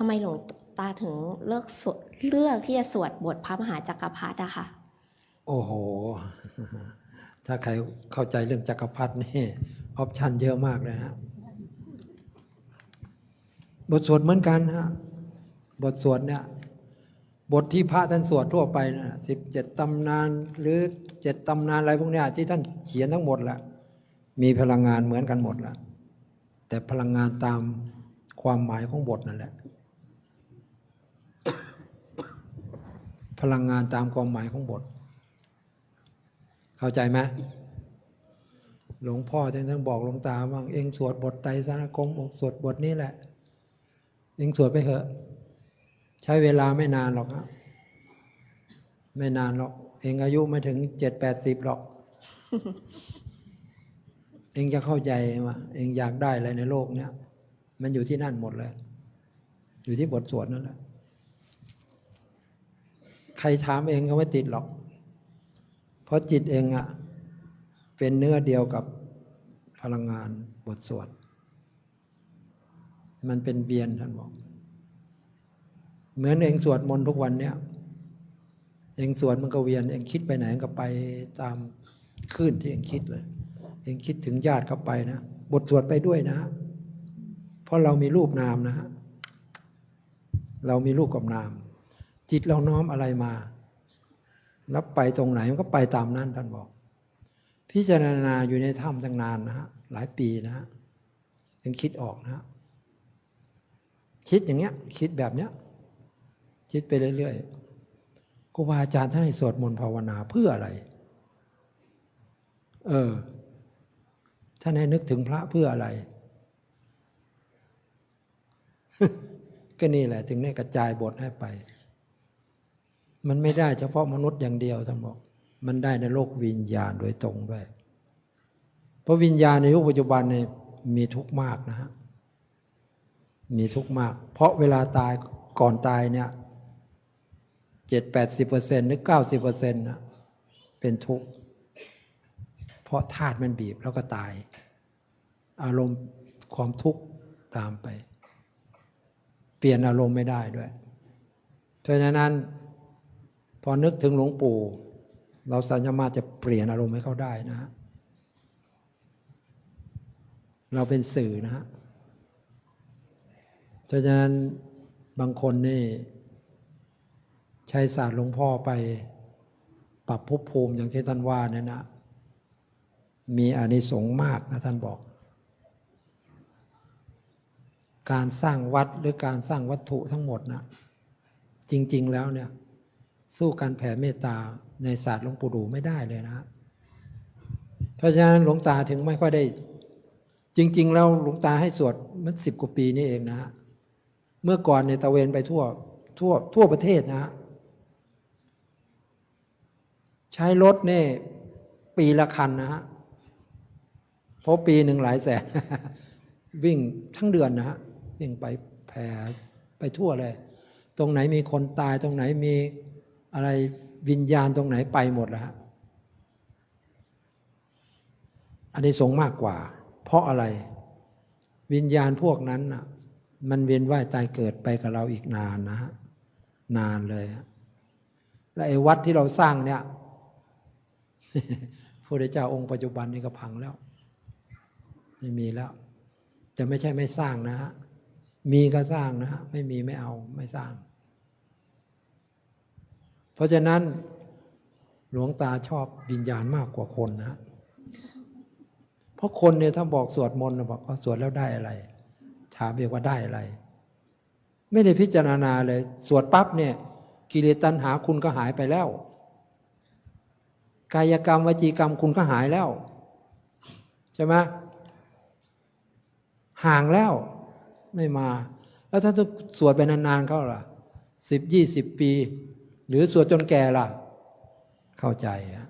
ทำไมหลวงตาถึงเลือกสวดเลือกที่จะสวดบทพระมหาจักรพรรดิอะค่ะ โอ้โห ถ้าใครเข้าใจเรื่องจักรพรรดินี่ออปชันเยอะมากเลยฮะบทสวดเหมือนกันฮะบทสวดเนี่ย บทที่พระท่านสวดทั่วไปนะสิบเจ็ดตำนาน หรือเจ็ดตำนานอะไรพวกเนี้ยที่ท่านเขียนทั้งหมดแหละมีพลังงานเหมือนกันหมดแหละแต่พลังงานตามความหมายของบทนั่นแหละ พลังงานตามความหมายของบท เข้าใจไหมหลวงพ่อท่านทั้งบอกหลวงตาว่าเองสวดบทไตรสารคมบอกสวดบทนี้แหละ เองสวดไปเถอะ ใช้เวลาไม่นานหรอกครับไม่นานหรอก เองอายุไม่ถึงเจ็ดแปดสิบหรอก เองจะเข้าใจว่าเองอยากได้อะไรในโลกเนี้ยมันอยู่ที่นั่นหมดเลย อยู่ที่บทสวดนั่นแหละ ใครถามเองก็ไม่ติดหรอก เพราะจิตเองอะเป็นเนื้อเดียวกับพลังงานบทสวด มันเป็นเบียนท่านบอก เหมือนเองสวดมนต์ทุกวันเนี่ย เองสวดมันก็เวียน เองคิดไปไหนก็ไปตามคลื่นที่เองคิดเลย เองคิดถึงญาติเข้าไปนะ บทสวดไปด้วยนะ เพราะเรามีรูปนามนะฮะเรามีรูปกับนาม จิตเราน้อมอะไรมา แล้วไปตรงไหนมันก็ไปตามนั้นท่านบอก พิจารณาอยู่ในถ้ำตั้งนานนะฮะหลายปีนะฮะถึงคิดออกนะฮะคิดอย่างเงี้ย คิดแบบเนี้ย คิดไปเรื่อยๆครูบาอาจารย์ท่านให้สวดมนต์ภาวนาเพื่ออะไร เออท่านให้นึกถึงพระเพื่ออะไร ก็นี่แหละ ถึงได้กระจายบทให้ไป มันไม่ได้เฉพาะมนุษย์อย่างเดียวท่านบอก มันได้ในโลกวิญญาณโดยตรงด้วย เพราะวิญญาณในยุคปัจจุบันเนี่ยมีทุกข์มากนะฮะ มีทุกข์มาก เพราะเวลาตายก่อนตายเนี่ยเจ็ดแปดสิบเปอร์เซ็นต์หรือเก้าสิบเปอร์เซ็นต์นะเป็นทุกข์ เพราะธาตุมันบีบแล้วก็ตาย อารมณ์ความทุกข์ตามไป เปลี่ยนอารมณ์ไม่ได้ด้วยเพราะฉะนั้น พอนึกถึงหลวงปู่ เราสามารถจะเปลี่ยนอารมณ์ให้เขาได้นะฮะเราเป็นสื่อนะฮะเพราะฉะนั้นบางคนนี่ ใช้ศาสตร์หลวงพ่อไปปรับภพภูมิอย่างที่ท่านว่าเนี่ยนะมีอานิสงส์มากนะท่านบอก การสร้างวัดหรือการสร้างวัตถุทั้งหมดนะจริง ๆ แล้วเนี่ย สู้การแผ่เมตตาในศาสตร์หลวงปู่ดูไม่ได้เลยนะ เพราะฉะนั้นหลวงตาถึงไม่ค่อยได้ จริง ๆ แล้วหลวงตาให้สวดมันสิบกว่าปีนี่เองนะ เมื่อก่อนในยตะเวนไปทั่ว ทั่ว ทั่วประเทศนะ ใช้รถเนี่ยปีละคันนะฮะเพราะปีหนึ่งหลายแสน วิ่งทั้งเดือนนะฮะวิ่งไปแผ่ไปทั่วเลย ตรงไหนมีคนตายตรงไหนมี อะไรวิญญาณตรงไหนไปหมดแล้วฮะอันนี้สงส์มากกว่า เพราะอะไร วิญญาณพวกนั้นน่ะ มันเวียนว่ายตายเกิดไปกับเราอีกนานนะฮะนานเลยและไอ้วัดที่เราสร้างเนี่ยพระเจ้าองค์ปัจจุบันนี้ก็พังแล้ว ไม่มีแล้ว แต่ไม่ใช่ไม่สร้างนะฮะมีก็สร้างนะฮะไม่มีไม่เอาไม่สร้าง เพราะฉะนั้นหลวงตาชอบวิญญาณมากกว่าคนนะ เพราะคนเนี่ยถ้าบอกสวดมนต์บอกว่าสวดแล้วได้อะไร ถามเรียกว่าได้อะไร ไม่ได้พิจารณาเลย สวดปั๊บเนี่ย กิเลสตัณหาคุณก็หายไปแล้ว กายกรรมวจีกรรมคุณก็หายแล้ว ใช่ไหมห่างแล้วไม่มา แล้วถ้าสวดไปนานๆเข้าล่ะสิบยี่สิบปี หรือสวดจนแก่ล่ะ เข้าใจอะ